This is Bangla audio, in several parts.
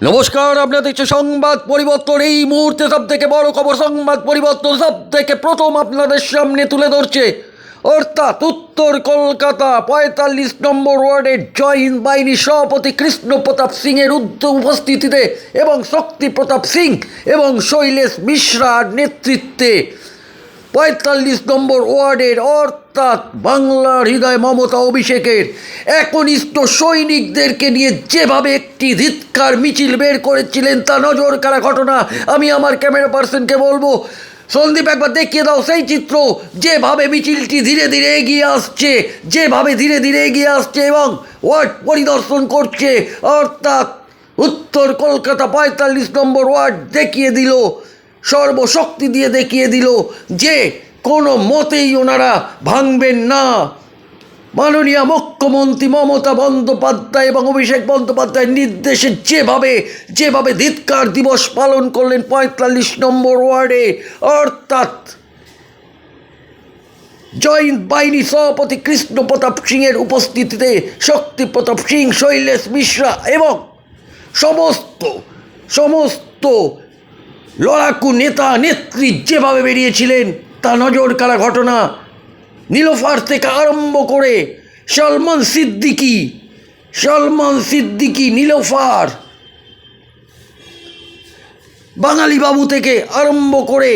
নমস্কার, আপনারা দেখছেন সংবাদ পরিবর্তন। এই মুহূর্তে সব থেকে বড় খবর, সংবাদ পরিবর্তন সব থেকে প্রথম আপনাদের সামনে তুলে ধরছে। অর্থাৎ উত্তর কলকাতা পঁয়তাল্লিশ নম্বর ওয়ার্ডের জয় বাহিনীর সভাপতি কৃষ্ণ প্রতাপ সিংয়ের উপস্থিতিতে এবং শক্তি প্রতাপ সিং এবং শৈলেশ মিশ্রার নেতৃত্বে পঁয়তাল্লিশ নম্বর ওয়ার্ডের অর্থাৎ বাংলার হৃদয় মমতা অভিষেকের একনিষ্ঠ সৈনিকদেরকে নিয়ে যেভাবে একটি ধিৎকার, মিছিল বের করেছিলেন, তা নজর কাড়া ঘটনা আমি আমার ক্যামেরা পার্সনকে বলব। সন্দীপ, একবার দেখিয়ে দাও সেই চিত্র। যেভাবে মিছিলটি ধীরে ধীরে এগিয়ে আসছে, যেভাবে ধীরে ধীরে এগিয়ে আসছে এবং ওয়ার্ড পরিদর্শন করছে, অর্থাৎ উত্তর কলকাতা পঁয়তাল্লিশ নম্বর ওয়ার্ড দেখিয়ে দিল। সর্বশক্তি দিয়ে দেখিয়ে দিল যে কোনো মতেই ওনারা ভাঙবেন না। মাননীয় মুখ্যমন্ত্রী মমতা বন্দ্যোপাধ্যায় এবং অভিষেক বন্দ্যোপাধ্যায়ের নির্দেশে যেভাবে যেভাবে ধিৎকার দিবস পালন করলেন পঁয়তাল্লিশ নম্বর ওয়ার্ডে, অর্থাৎ জয়েন্ট বাহিনী সভাপতি কৃষ্ণ প্রতাপ সিংয়ের উপস্থিতিতে শক্তি প্রতাপ সিং, শৈলেশ মিশ্রা এবং সমস্ত সমস্ত লড়াকু নেতা, নেত্রী যেভাবে বেরিয়েছিলেন, তা নজর কাড়া ঘটনা নীলোফার থেকে আরম্ভ করে সলমান সিদ্দিকি সলমান সিদ্দিকি নীলোফার, বাঙালি বাবু থেকে আরম্ভ করে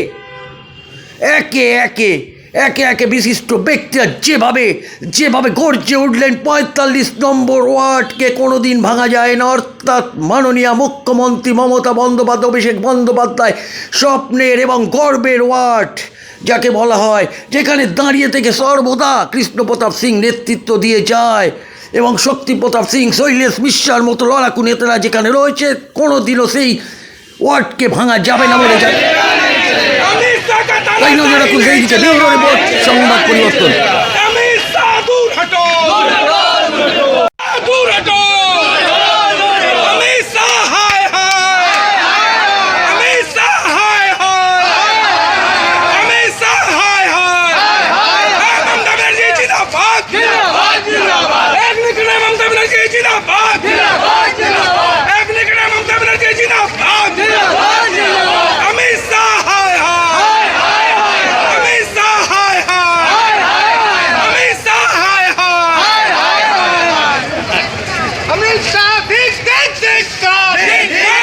একে একে একে একে বিশিষ্ট ব্যক্তিরা যেভাবে যেভাবে গর্জে উঠলেন পঁয়তাল্লিশ নম্বর ওয়ার্ডকে কোনো দিন ভাঙা যায় না। অর্থাৎ মাননীয় মুখ্যমন্ত্রী মমতা বন্দ্যোপাধ্যায়, অভিষেক বন্দ্যোপাধ্যায় স্বপ্নের এবং গর্বের ওয়ার্ড যাকে বলা হয়, যেখানে দাঁড়িয়ে থেকে সর্বদা কৃষ্ণপ্রতাপ সিং নেতৃত্ব দিয়ে যায় এবং শক্তি প্রতাপ সিং, শৈলেশ মিশ্রার মতো লড়াকু নেতারা যেখানে রয়েছে কোনো দিনও সেই ওয়ার্ডকে ভাঙা যাবে না বলে যায় তাই নজর রাখুন সেই দিকে সংবাদ পরিবর্তন। Stop! He stinks this!